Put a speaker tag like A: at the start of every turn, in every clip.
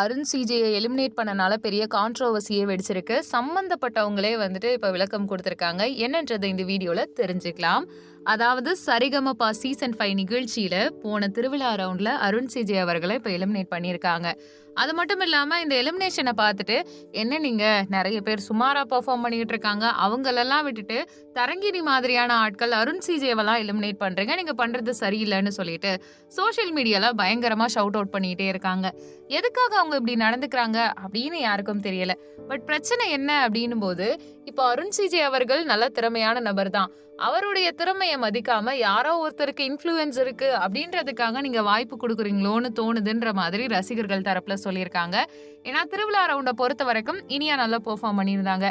A: Arun சிஜேயை eliminate பண்ணனால பெரிய கான்ட்ரோவர்சியே வெடிச்சிருக்கு. சம்மந்தப்பட்டவங்களே வந்துட்டு இப்போ விளக்கம் கொடுத்துருக்காங்க. என்னன்றதை இந்த வீடியோவில் தெரிஞ்சுக்கலாம். அதாவது சரிகமபா சீசன் ஃபைவ் நிகழ்ச்சியில் போன திருவிழா ரவுண்டில் அருண் சிஜே அவர்களை இப்போ எலிமினேட் பண்ணியிருக்காங்க. அது மட்டும் இல்லாமல் இந்த எலிமினேஷனை பார்த்துட்டு என்ன நீங்கள் நிறைய பேர் சுமாராக பெர்ஃபார்ம் பண்ணிக்கிட்டு இருக்காங்க. அவங்களெல்லாம் விட்டுட்டு தரங்கிணி மாதிரியான ஆட்கள் அருண் சிஜேவெல்லாம் எலிமினேட் பண்ணுறீங்க நீங்கள் பண்ணுறது சரியில்லைன்னு சொல்லிட்டு சோஷியல் மீடியாவில் பயங்கரமாக ஷவுட் அவுட் பண்ணிக்கிட்டே இருக்காங்க. எதுக்காக அவங்க இப்படி நடந்துக்கிறாங்க அப்படின்னு யாருக்கும் தெரியல. பட் பிரச்சனை என்ன அப்படின்னும் போது இப்போ அருண் சிஜே அவர்கள் நல்ல திறமையான நபர் தான் அவருடைய திறமை மதிக்காம யாரோ ஒருத்தருக்கு இன்ஃப்ளூயன்ஸ் இருக்கு அப்படின்றதுக்காக நீங்க வாய்ப்பு கொடுக்குறீங்களோன்னு தோணுதுன்ற மாதிரி ரசிகர்கள் தரப்புல சொல்லியிருக்காங்க. ஏன்னா திருவிழா ரவுண்டை பொறுத்த வரைக்கும் இனியா நல்லா பெர்ஃபார்ம் பண்ணியிருந்தாங்க.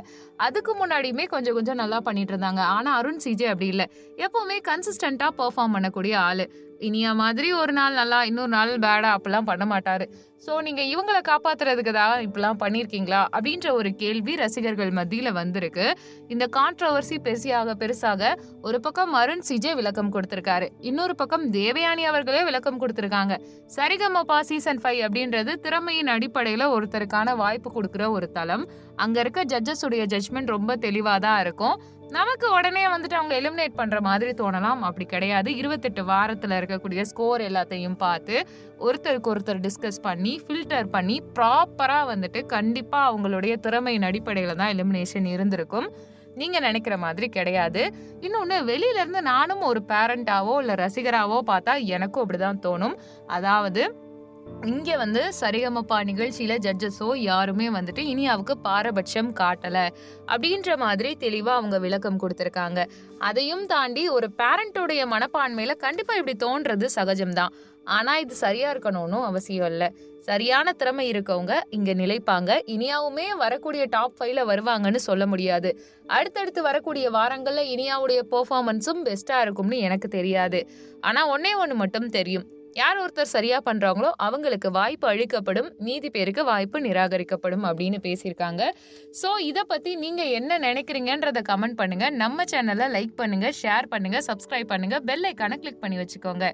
A: அதுக்கு முன்னாடியுமே கொஞ்சம் கொஞ்சம் நல்லா பண்ணிட்டு இருந்தாங்க ஆனா அருண் சிஜே அப்படி இல்லை. எப்பவுமே கன்சிஸ்டண்டா பெர்ஃபார்ம் பண்ணக்கூடிய ஆளு. இனியா மாதிரி ஒரு நாள் நல்லா இன்னொரு நாள் பேடா அப்படிலாம் பண்ண மாட்டாரு. ஸோ நீங்க இவங்களை காப்பாத்துறதுக்கு தான் இப்படிலாம் பண்ணியிருக்கீங்களா? அப்படின்ற ஒரு கேள்வி ரசிகர்கள் மத்தியில வந்திருக்கு. இந்த கான்ட்ரவர்சி பெருசாக பெருசாக ஒரு பக்கம் அருண் சிஜே விளக்கம் கொடுத்திருக்காரு. இன்னொரு பக்கம் தேவயானி அவர்களே விளக்கம் கொடுத்திருக்காங்க. சரிகமபா சீசன் ஃபைவ் அப்படின்றது திறமையின் அடிப்படையில ஒருத்தருக்கான வாய்ப்பு கொடுக்குற ஒரு தளம். அங்க இருக்க ஜட்ஜஸ் உடைய ஜட்ஜ்மெண்ட் ரொம்ப தெளிவா தான் இருக்கும். நமக்கு உடனே வந்துட்டு அவங்க எலிமினேட் பண்ற மாதிரி தோணலாம். அப்படி கிடையாது. இருபத்தெட்டு வாரத்துல இருக்கக்கூடிய ஸ்கோர் எல்லாத்தையும் பார்த்து ஒருத்தருக்கு ஒருத்தர் டிஸ்கஸ் பண்ணி ஃபில்டர் பண்ணி ப்ராப்பரா வந்துட்டு கண்டிப்பா அவங்களுடைய திறமையின் அடிப்படையில தான் எலிமினேஷன் இருந்திருக்கும். நீங்க நினைக்கிற மாதிரி கிடையாது. இன்னொன்னு வெளியில இருந்து நானும் ஒரு பேரண்டாவோ இல்ல ரசிகராவோ பார்த்தா எனக்கும் அப்படிதான் தோணும். அதாவது இங்கே வந்து சரிகமப்பா நிகழ்ச்சியில் ஜட்ஜஸோ யாருமே வந்துட்டு இனியாவுக்கு பாரபட்சம் காட்டலை. அப்படின்ற மாதிரி தெளிவாக அவங்க விளக்கம் கொடுத்துருக்காங்க. அதையும் தாண்டி ஒரு பேரண்ட்டோடைய மனப்பான்மையில் கண்டிப்பாக இப்படி தோன்றது சகஜம்தான். ஆனால் இது சரியாக இருக்கணும்னு அவசியம் இல்லை. சரியான திறமை இருக்கவங்க இங்கே நிலைப்பாங்க. இனியாவுமே வரக்கூடிய டாப் ஃபைவ்ல வருவாங்கன்னு சொல்ல முடியாது. அடுத்தடுத்து வரக்கூடிய வாரங்களில் இனியாவுடைய பெர்ஃபார்மன்ஸும் பெஸ்ட்டாக இருக்கும்னு எனக்கு தெரியாது. ஆனால் ஒன்னே ஒன்று மட்டும் தெரியும். யார் ஒருத்தர் சரியா பண்றாங்களோ அவங்களுக்கு வாய்ப்பு அளிக்கப்படும் மீதி பேருக்கு வாய்ப்பு நிராகரிக்கப்படும் அப்படின்னு பேசியிருக்காங்க. ஸோ இதை பத்தி நீங்க என்ன நினைக்கிறீங்கன்றத கமெண்ட் பண்ணுங்க. நம்ம சேனலை லைக் பண்ணுங்க ஷேர் பண்ணுங்க சப்ஸ்கிரைப் பண்ணுங்க பெல் ஐக்கானை கிளிக் பண்ணி வச்சுக்கோங்க.